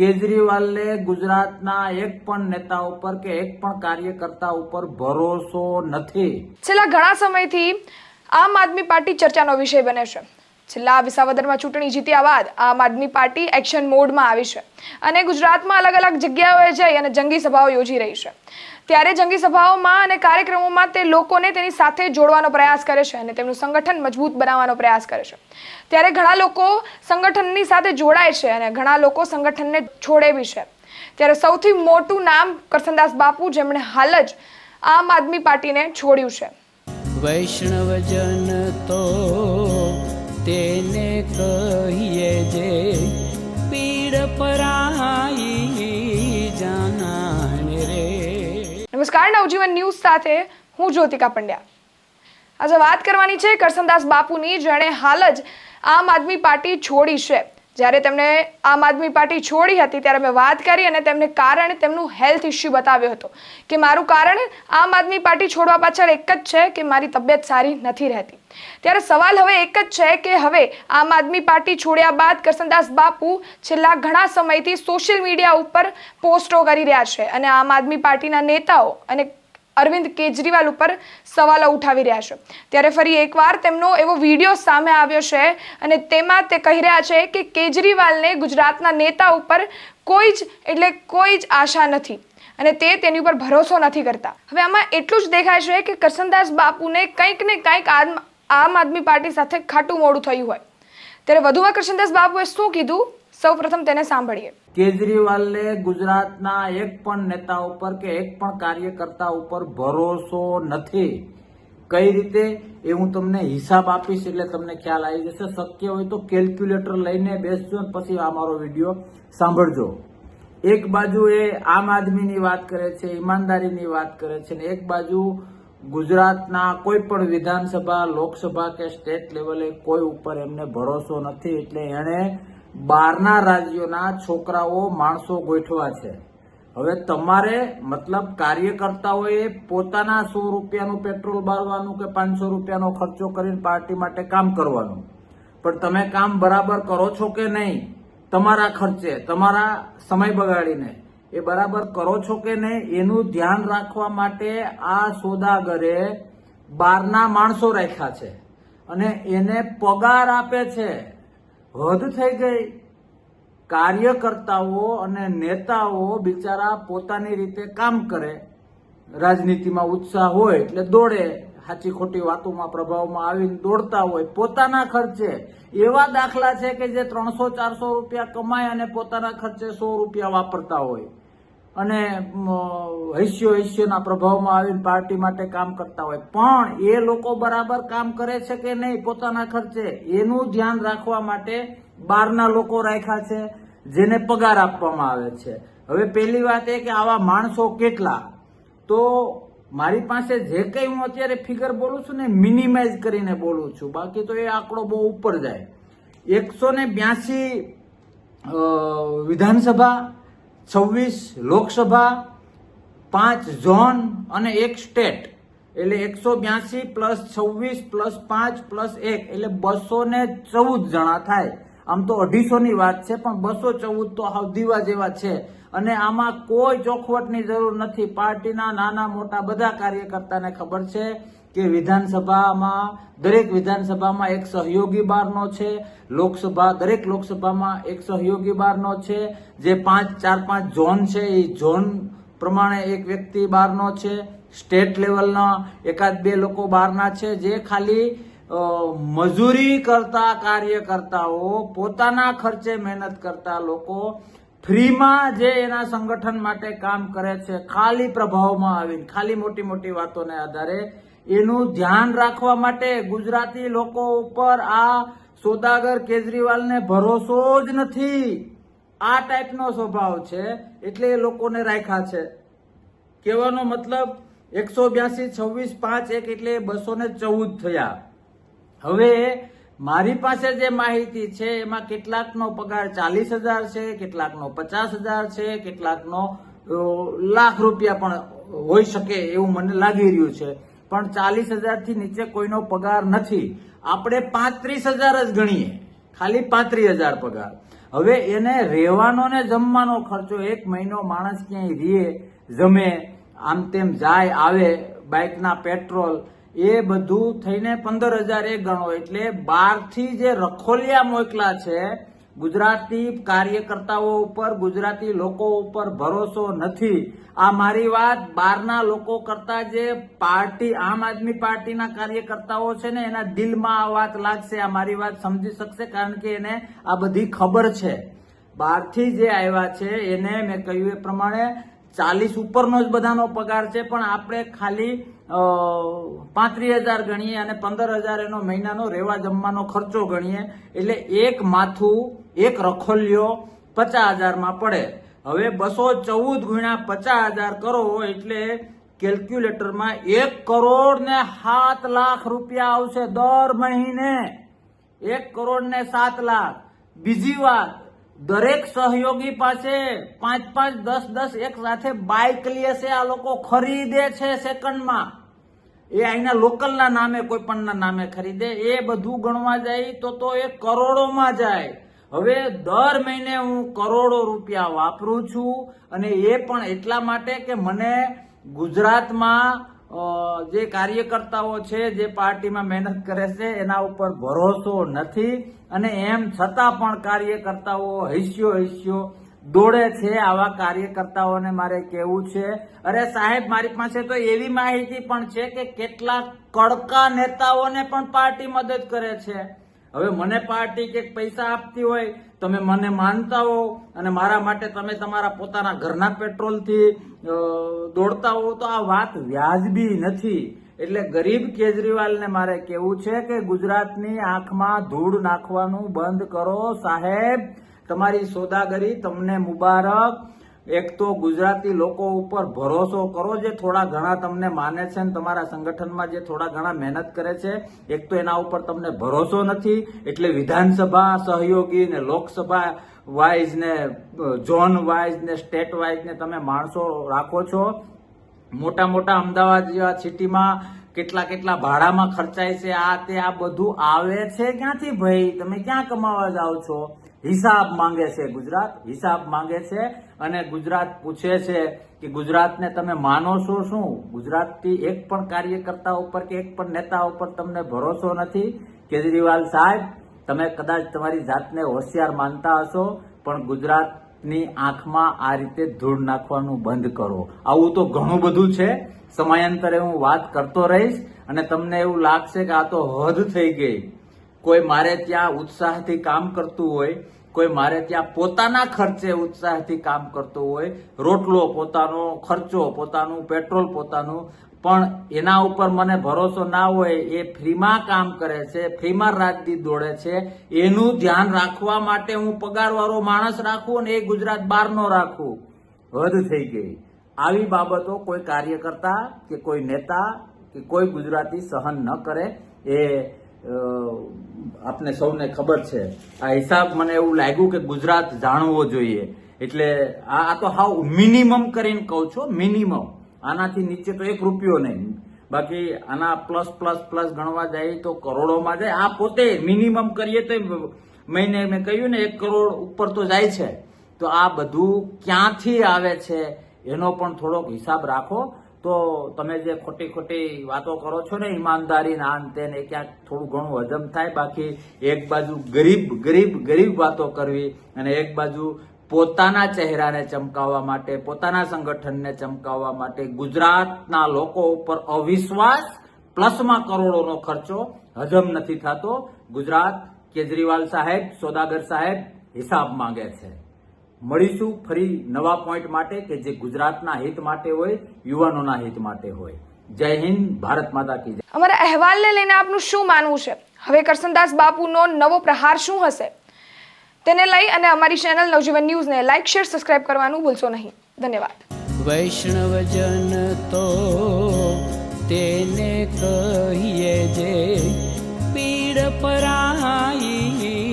કેજરીવાલને ગુજરાતના એક પણ નેતા ઉપર કે એક પણ કાર્યકર્તા ઉપર ભરોસો નથી. છેલ્લા ઘણા સમયથી આમ આદમી પાર્ટી ચર્ચાનો વિષય બને છે. છેલ્લા વિસાવદરમાં ચૂંટણી જીત્યા બાદ આમ આદમી પાર્ટી એક્શન મોડમાં આવી છે અને ગુજરાતમાં અલગ અલગ જગ્યાઓએ જઈ અને જંગી સભાઓ યોજી રહી છે. ત્યારે જંગી સભાઓમાં અને કાર્યક્રમોમાં તે લોકોને તેની સાથે જોડવાનો પ્રયાસ કરે છે અને તેમનું સંગઠન મજબૂત બનાવવાનો પ્રયાસ કરે છે. ત્યારે ઘણા લોકો સંગઠનની સાથે જોડાય છે અને ઘણા લોકો સંગઠનને છોડે બી છે. ત્યારે સૌથી મોટું નામ કરસનદાસ બાપુ જેમણે હાલ જ આમ આદમી પાર્ટીને છોડ્યું છે. વૈષ્ણવજન તો તેને કહીએ જે પીડ પરાઈ જાનાને રે. નમસ્કાર, નવજીવન ન્યૂઝ સાથે હું જ્યોતિકા પંડ્યા. આજે વાત કરવાની છે કરસનદાસ બાપુની, જેણે હાલ જ આમ આદમી પાર્ટી છોડી છે. જ્યારે તેમણે આમ આદમી પાર્ટી છોડી હતી, ત્યારે મેં વાત કરી અને તેમને કારણ, તેમનું હેલ્થ ઇસ્યુ બતાવ્યો હતો કે મારું કારણ આમ આદમી પાર્ટી છોડવા પાછળ એક જ છે કે મારી તબિયત સારી નથી રહેતી. ત્યારે સવાલ હવે એક જ છે કે હવે આમ આદમી પાર્ટી છોડ્યા બાદ કરસનદાસ બાપુ છેલ્લા ઘણા સમયથી સોશિયલ મીડિયા ઉપર પોસ્ટો કરી રહ્યા છે અને આમ આદમી પાર્ટીના નેતાઓ અને અરવિંદ કેજરીવાલ ઉપર સવાલો ઉઠાવી રહ્યા છે. ત્યારે ફરી એકવાર તેમનો એવો વીડિયો સામે આવ્યો છે અને તેમાં તે કહી રહ્યા છે કે કેજરીવાલને ગુજરાતના નેતા ઉપર કોઈ જ, એટલે કોઈ જ આશા નથી અને તે તેની ઉપર ભરોસો નથી કરતા. હવે આમાં એટલું જ દેખાય છે કે કરસનદાસ બાપુને કંઈક ને કંઈક આમ આદમી પાર્ટી સાથે ખાટું મોડું થયું હોય. ત્યારે વધુમાં કરસનદાસ બાપુએ શું કીધું? સૌપ્રથમ તેને સાંભળીએ. કેજરીવાલને ગુજરાતના એક પણ નેતા ઉપર કે એક પણ કાર્યકર્તા ઉપર ભરોસો નથી. કઈ રીતે? એ હું તમને હિસાબ આપીશ એટલે તમને ખ્યાલ આવી જશે. શક્ય હોય તો કેલ્ક્યુલેટર લઈને બેસજો પછી આ મારો વીડિયો સાંભળજો. એક બાજુ એ આમ આદમીની વાત કરે છે, ઈમાનદારીની વાત કરે છે ને એક બાજુ ગુજરાતના કોઈ પણ વિધાનસભા, લોકસભા કે સ્ટેટ લેવલે કોઈ ઉપર એમને ભરોસો નથી. એટલે એણે બહારના રાજ્યોના છોકરાઓ માણસો ગોઠવા છે. હવે તમારે મતલબ કાર્યકર્તાઓએ પોતાના સો રૂપિયાનું પેટ્રોલ બાળવાનું કે પાંચસો રૂપિયાનો ખર્ચો કરીને પાર્ટી માટે કામ કરવાનું. પણ તમે કામ બરાબર કરો છો કે નહીં? તમારા ખર્ચે, તમારા સમય બગાડીને. એ બરાબર કરો છો કે નહીં? એનું ધ્યાન રાખવા માટે આ સોદાગરે બહારના માણસો રાખ્યા છે. અને એને પગાર આપે છે. હદ થઈ ગઈ. કાર્યકર્તાઓ અને નેતાઓ બિચારા પોતાની રીતે કામ કરે. રાજનીતિમાં ઉત્સાહ હોય એટલે દોડે. સાચી ખોટી વાતોમાં પ્રભાવમાં આવીને દોડતા હોય. પોતાના ખર્ચે. એવા દાખલા છે કે જે ત્રણસો ચારસો રૂપિયા કમાય અને પોતાના ખર્ચે સો રૂપિયા વાપરતા હોય. અને હૈસ્યો હૈસ્યોના પ્રભાવમાં આવીને પાર્ટી માટે કામ કરતા હોય. પણ એ લોકો બરાબર કામ કરે છે કે નહીં પોતાના ખર્ચે, એનું ધ્યાન રાખવા માટે બહારના લોકો રાખ્યા છે, જેને પગાર આપવામાં આવે છે. હવે પહેલી વાત એ કે આવા માણસો કેટલા? તો મારી પાસે જે કંઈ હું અત્યારે ફિગર બોલું છું ને મિનિમાઇઝ કરીને બોલું છું. બાકી તો એ આંકડો બહુ ઉપર જાય. એકસો ને બ્યાસી વિધાનસભા છવ્વીસ લોકસભા, પાંચ ઝોન અને એક સ્ટેટ. એટલે એકસો બ્યાસી પ્લસ છવ્વીસ પ્લસ પાંચ પ્લસ એક, એટલે બસો ને ચૌદ જણા થાય. આમ તો અઢીસો ની વાત છે, પણ બસો ચૌદ તો હાવ દીવા જેવા છે. અને આમાં કોઈ ચોખવટની જરૂર નથી. પાર્ટીના નાના મોટા બધા કાર્યકર્તાને ખબર છે કે વિધાનસભામાં, દરેક વિધાનસભામાં એક સહયોગી બારનો છે, લોકસભા, દરેક લોકસભામાં એક સહયોગી બારનો છે. જે પાંચ, ચાર, પાંચ ઝોન છે, એ ઝોન પ્રમાણે એક વ્યક્તિ બહારનો છે. સ્ટેટ લેવલના એકાદ બે લોકો બહારના છે. જે ખાલી મજૂરી કરતા, કાર્યકર્તાઓ પોતાના ખર્ચે મહેનત કરતા લોકો ફ્રીમાં જે એના સંગઠન માટે કામ કરે છે, ખાલી પ્રભાવમાં આવીને, ખાલી મોટી મોટી વાતોને આધારે એનું ધ્યાન રાખવા માટે ગુજરાતી લોકો ઉપર આ સોદાગર કેજરીવાલને ભરોસો જ નથી. આ ટાઈપનો સ્વભાવ છે, એટલે એ લોકોને રાખ્યા છે. કહેવાનો મતલબ, એકસો બ્યાસી, છવ્વીસ, પાંચ, એક એટલે બસો ને ચૌદ થયા. હવે મારી પાસે જે માહિતી છે, એમાં કેટલાકનો પગાર ચાલીસ હજાર છે, કેટલાકનો પચાસ હજાર છે, કેટલાકનો લાખ રૂપિયા પણ હોઈ શકે એવું મને લાગી રહ્યું છે. પણ ચાલીસ હજારથી નીચે કોઈનો પગાર નથી. આપણે પાંત્રીસ હજાર જ ગણીએ. ખાલી પાંત્રીસ હજાર પગાર. હવે એને રહેવાનો ને જમવાનો ખર્ચો એક મહિનો માણસ ક્યાંય રીએ, જમે, આમ તેમ જાય, આવે, બાઇકના પેટ્રોલ, એ બધું થઈને પંદર હજાર એક ગણો. એટલે બારથી જે રખોલિયા મોકલા છે ગુજરાતી કાર્યકર્તાઓ ઉપર, ગુજરાતી લોકો ઉપર ભરોસો નથી. આ મારી વાત બહારના લોકો કરતા જે પાર્ટી, આમ આદમી પાર્ટીના કાર્યકર્તાઓ છે ને, એના દિલમાં આ વાત લાગશે, આ મારી વાત સમજી શકશે કારણ કે એને આ બધી ખબર છે. બહારથી જે આવ્યા છે, એને મેં કહ્યું એ પ્રમાણે ચાલીસ ઉપરનો જ બધાનો પગાર છે, પણ આપણે ખાલી પાંત્રીસ હજાર ગણીએ અને પંદર હજાર એનો મહિનાનો રહેવા જમવાનો ખર્ચો ગણીએ. એટલે એક માથું એક રખોલિયો પચાસ હજારમાં પડે. હવે બસો ચૌદ ગુણ્યા પચાસ હજાર કરો એટલે કેલ્ક્યુલેટરમાં એક કરોડ ને સાત લાખ રૂપિયા આવશે દર મહિને. એક કરોડ ને સાત લાખ. બીજી વાત, દરેક સહયોગી પાસે પાંચ પાંચ દસ દસ એક સાથે બાઇક લે છે, આ લોકો ખરીદે છે સેકન્ડમાં એ અહીંના લોકલના નામે, કોઈ પણના નામે ખરીદે, એ બધું ગણવા જાય તો તો એ કરોડોમાં જાય. હવે દર મહિને હું કરોડો રૂપિયા વાપરું છું અને એ પણ એટલા માટે કે મને ગુજરાતમાં જે કાર્યકર્તાઓ છે, જે પાર્ટીમાં મહેનત કરે છે, એના ઉપર ભરોસો નથી અને એમ છતાં પણ કાર્યકર્તાઓ હૈસ્યો હૈસ્યો દોડે છે, આવા કાર્યકર્તાઓને મારે કહેવું છે. અરે સાહેબ, મારી પાસે તો એવી માહિતી પણ છે કે કેટલાક કડકા નેતાઓને પણ પાર્ટી મદદ કરે છે. હવે મને પાર્ટી કે પૈસા આપતી હોય, તમે મને માનતા હો અને મારા માટે તમે તમારા પોતાના ઘરના પેટ્રોલથી દોડતા હો તો આ વાત વ્યાજબી નથી. એટલે ગરીબ કેજરીવાલને મારે કેવું છે કે ગુજરાતની આંખમાં ધૂળ નાખવાનું બંધ કરો સાહેબ. તમારી સોદાગરી, તમને મુબારક. એક તો ગુજરાતી લોકો ઉપર ભરોસો કરો જે થોડા ઘણા તમને માને છે ને તમારા સંગઠનમાં જે થોડા ઘણા મહેનત કરે છે, એક તો એના ઉપર તમને ભરોસો નથી, એટલે વિધાનસભા સહયોગી ને લોકસભા વાઇઝ ને ઝોન વાઇઝ ને સ્ટેટ વાઇઝ ને તમે માણસો રાખો છો. મોટા મોટા અમદાવાદ જેવા સિટીમાં કેટલા કેટલા ભાડામાં ખર્ચાય છે, આ તે આ બધું આવે છે ક્યાંથી ભાઈ? તમે ક્યાં કમાવા જાઓ છો? હિસાબ માંગે છે ગુજરાત, હિસાબ માંગે છે અને ગુજરાત પૂછે છે કે ગુજરાતને તમે માનો છો શું? ગુજરાતથી એક પણ કાર્યકર્તા ઉપર કે એક પણ નેતા ઉપર તમને ભરોસો નથી? કેજરીવાલ સાહેબ, તમે કદાચ તમારી જાતને હોશિયાર માનતા હશો, પણ ગુજરાતની આંખમાં આ રીતે ધૂળ નાખવાનું બંધ કરો. આવું તો ઘણું બધું છે. સમયાંતરે હું વાત કરતો રહીશ અને તમને એવું લાગશે કે આ તો હદ થઈ ગઈ. કોઈ મારે ત્યાં ઉત્સાહથી કામ કરતું હોય, કોઈ મારે ત્યાં પોતાના ખર્ચે ઉત્સાહથી કામ કરતું હોય, રોટલો પોતાનો, ખર્ચો પોતાનું, પેટ્રોલ પોતાનું, પણ એના ઉપર મને ભરોસો ના હોય, એ ફ્રીમાં કામ કરે છે, ફ્રીમાં રાજદી દોડે છે, એનું ધ્યાન રાખવા માટે હું પગારવાળો માણસ રાખું અને એ ગુજરાત બહારનો રાખું. હદ થઈ ગઈ. આવી બાબતો કોઈ કાર્યકર્તા કે કોઈ નેતા કે કોઈ ગુજરાતી સહન ન કરે, એ આપને સૌને ખબર છે. આ હિસાબ મને એવું લાગ્યું કે ગુજરાત જાણવો જોઈએ. એટલે આ તો હાવ મિનિમમ કરીને કહું છું મિનિમમ આનાથી નીચે તો એક રૂપિયો નહીં. બાકી આના પ્લસ પ્લસ પ્લસ ગણવા જાય તો કરોડોમાં જાય. આ પોતે મિનિમમ કરીએ તો મહિને મેં કહ્યું ને, એક કરોડ ઉપર તો જાય છે. તો આ બધું ક્યાંથી આવે છે? એનો પણ થોડોક હિસાબ રાખો. તો તમે જે ખોટી ખોટી વાતો કરો છો ને, ઈમાનદારી ના અંતે ને ક્યાંક થોડું ઘણું હજમ થાય. બાકી એક બાજુ ગરીબ ગરીબ ગરીબ વાતો કરવી અને એક બાજુ પોતાના ચહેરાને ચમકાવવા માટે, પોતાના સંગઠનને ચમકાવવા માટે ગુજરાતના લોકો ઉપર અવિશ્વાસ પ્લસમાં કરોડોનો ખર્ચો હજમ નથી થતો. ગુજરાત કેજરીવાલ સાહેબ, સોદાગર સાહેબ હિસાબ માંગે છે. મળીશું ફરી નવા પોઈન્ટ માટે કે જે ગુજરાતના હિત માટે હોય યુવાનોના હિત માટે હોય. જય હિન્દ ભારત માતા કી જય. અમારા અહેવાલને લઈને આપનું શું માનવું છે? હવે કરસનદાસ બાપુનો નવો પ્રહાર શું હશે? તેને લઈ અને અમારી ચેનલ નવજીવન ન્યૂઝને લાઇક શેર સબસ્ક્રાઇબ કરવાનું ભૂલશો નહીં. ધન્યવાદ. વૈષ્ણવજન તો તેને કહીએ જે પીડ પરાઈ